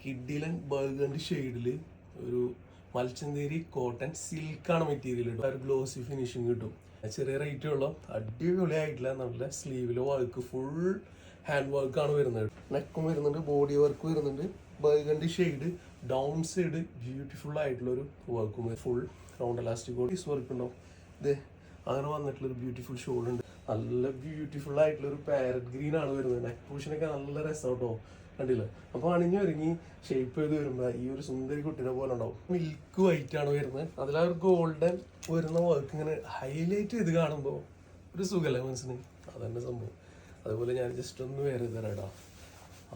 കിഡിലൻ ബർഗണ്ട് ഷെയ്ഡിൽ ഒരു മൽച്ചന്തേരി കോട്ടൺ സിൽക്കാണ് മെറ്റീരിയൽ കിട്ടും ഒരു ഗ്ലോസി ഫിനിഷിങ് കിട്ടും. ചെറിയ റേറ്റ് ഉള്ള അടിപൊളിയായിട്ടില്ല നല്ല സ്ലീവിലെ വർക്ക് ഫുൾ ഹാൻഡ് വർക്കാണ് വരുന്നത്. നെക്കും വരുന്നുണ്ട് ബോഡി വർക്ക് വരുന്നുണ്ട്. Burgundy shade down side beautiful ആയിട്ടുള്ള ഒരു വർക്കും full round elastic bodice work ഉണ്ടാവും ഇത് അങ്ങനെ വന്നിട്ടുള്ള ഒരു ബ്യൂട്ടിഫുൾ ഷോൾ ഉണ്ട്. നല്ല ബ്യൂട്ടിഫുൾ ആയിട്ടുള്ള ഒരു പാരറ്റ് ഗ്രീൻ ആണ് വരുന്നത്. നെക്ക് പൂഷനൊക്കെ നല്ല രസം കേട്ടോ. കണ്ടില്ല? അപ്പൊ അണിഞ്ഞു ഒരുങ്ങി ഷേപ്പ് ചെയ്ത് വരുമ്പോ ഈ ഒരു സുന്ദരി കുട്ടീനെ പോലെ ഉണ്ടാവും. മിൽക്ക് വൈറ്റ് ആണ് വരുന്നത്. അതിൽ ഒരു ഗോൾഡൻ വരുന്ന വർക്ക് ഇങ്ങനെ ഹൈലൈറ്റ് ചെയ്ത് കാണുമ്പോൾ ഒരു സുഖല്ലേ മനസ്സിന്? അതന്നെ സംഭവം. അതുപോലെ ഞാൻ ജസ്റ്റ് ഒന്ന് വേറെ തരാടാ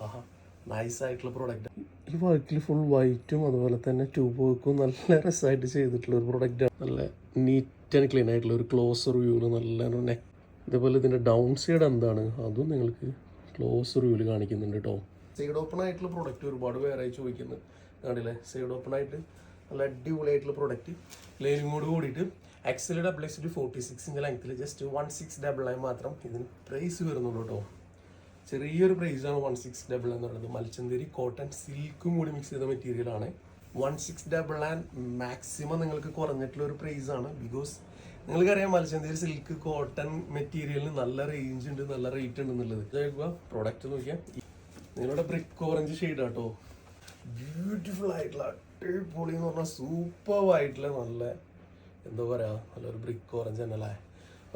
ആഹാ നൈസ് ആയിട്ടുള്ള പ്രോഡക്റ്റ് ഈ വർക്കിൽ ഫുൾ വൈറ്റും അതുപോലെ തന്നെ ട്യൂബ് വർക്കും നല്ല രസമായിട്ട് ചെയ്തിട്ടുള്ള ഒരു പ്രോഡക്റ്റ് നല്ല നീറ്റ് ആൻഡ് ക്ലീൻ ആയിട്ടുള്ള ഒരു ക്ലോസർ വ്യൂവിൽ നല്ല നെക്ക് ഇതേപോലെ ഇതിന്റെ ഡൗൺ സൈഡ് എന്താണ്? അതും നിങ്ങൾക്ക് ക്ലോസ് റിവ്യൂൽ കാണിക്കുന്നുണ്ട് കേട്ടോ സൈഡ് ഓപ്പൺ ആയിട്ടുള്ള പ്രോഡക്റ്റ് ഒരുപാട് പേരായി ചോദിക്കുന്നത് കണ്ടില്ലേ? സൈഡ് ഓപ്പൺ ആയിട്ട് നല്ല അടിപൊളിയായിട്ടുള്ള പ്രോഡക്റ്റ് ലൈനിങ്ങോട് കൂടിയിട്ട് എക്സൽ ഡബിൾ എക്സ് ഫോർട്ടി സിക്സിന്റെ ലെങ്ത്തിൽ ജസ്റ്റ് വൺ സിക്സ് ഡബിൾ ആയി മാത്രം ഇതിന് പ്രൈസ് വരുന്നുള്ളൂ കേട്ടോ. ചെറിയൊരു പ്രൈസാണ് വൺ സിക്സ് ഡബിൾ എന്ന് പറയുന്നത് മൽച്ചന്തേരി കോട്ടൺ സിൽക്കും കൂടി മിക്സ് ചെയ്ത മെറ്റീരിയലാണ് one six double and maximum നിങ്ങൾക്ക് കുറഞ്ഞിട്ടുള്ള ഒരു പ്രൈസാണ് ബിക്കോസ് നിങ്ങൾക്കറിയാം മൽച്ചന്തേരി സിൽക്ക് കോട്ടൺ മെറ്റീരിയലിന് നല്ല റേഞ്ച് ഉണ്ട് നല്ല റേറ്റ് ഉണ്ട് എന്നുള്ളത്. പ്രോഡക്റ്റ് നോക്കിയാൽ നിങ്ങളുടെ ബ്രിക്ക് ഓറഞ്ച് ഷെയ്ഡ് ആട്ടോ. ബ്യൂട്ടിഫുൾ ആയിട്ടുള്ള അടിപൊളി എന്ന് പറഞ്ഞാൽ സൂപ്പർ ആയിട്ടുള്ള നല്ല എന്താ പറയാ നല്ലൊരു ബ്രിക്ക് ഓറഞ്ച് തന്നെ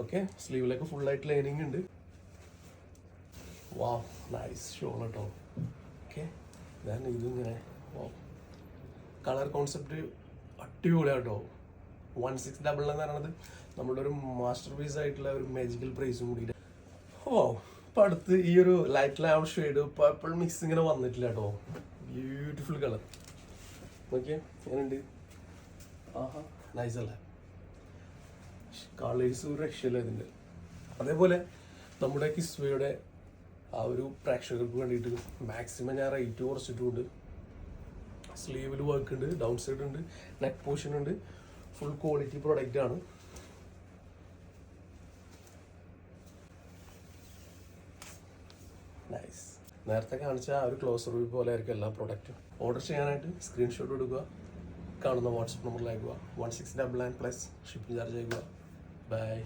ഓക്കെ സ്ലീവിലൊക്കെ ഫുൾ ആയിട്ട് ലൈനിങ് ഉണ്ട്. വാ നൈസ് ഷോൺ കേട്ടോ ഓക്കെ ഞാൻ ഇതിങ്ങനെ വാ കളർ കോൺസെപ്റ്റ് അടിപൊളിയാട്ടോ. വൺ സിക്സ് ഡബിൾ എന്ന് പറയുന്നത് നമ്മുടെ ഒരു മാസ്റ്റർ പീസ് ആയിട്ടുള്ള ഒരു മാജിക്കൽ പ്രൈസും കൂടി ഓ ഇപ്പം അടുത്ത് ഈ ഒരു light lav shade purple mix ഇങ്ങനെ വന്നിട്ടില്ല കേട്ടോ ബ്യൂട്ടിഫുൾ കളർ നോക്കിയേ എങ്ങനെയുണ്ട്? ആഹാ. നൈസ് അല്ലേ? കളേഴ്സ് ഒരു രക്ഷയില്ല ഇതിന്റെ. അതേപോലെ നമ്മുടെ കിസ്വയുടെ ആ ഒരു പ്രേക്ഷകർക്ക് വേണ്ടിയിട്ട് മാക്സിമം ഞാൻ റേറ്റ് കുറച്ചിട്ടുണ്ട്. സ്ലീവിൽ വർക്ക് ഉണ്ട് ഡൗൺ സൈഡ് ഉണ്ട് നെക്ക് പോർഷൻ ഉണ്ട്. ഫുൾ ക്വാളിറ്റി പ്രോഡക്റ്റ് ആണ്. നൈസ് നേരത്തെ കാണിച്ച ആ ഒരു ക്ലോസ് റിവ്യൂ പോലെ ആയിരിക്കും എല്ലാ പ്രൊഡക്റ്റും ഓർഡർ ചെയ്യാനായിട്ട് സ്ക്രീൻഷോട്ട് എടുക്കുക. കാണുന്ന വാട്സപ്പ് നമ്പറിൽ അയക്കുക one six double nine plus shipping charge അയക്കുക. ബൈ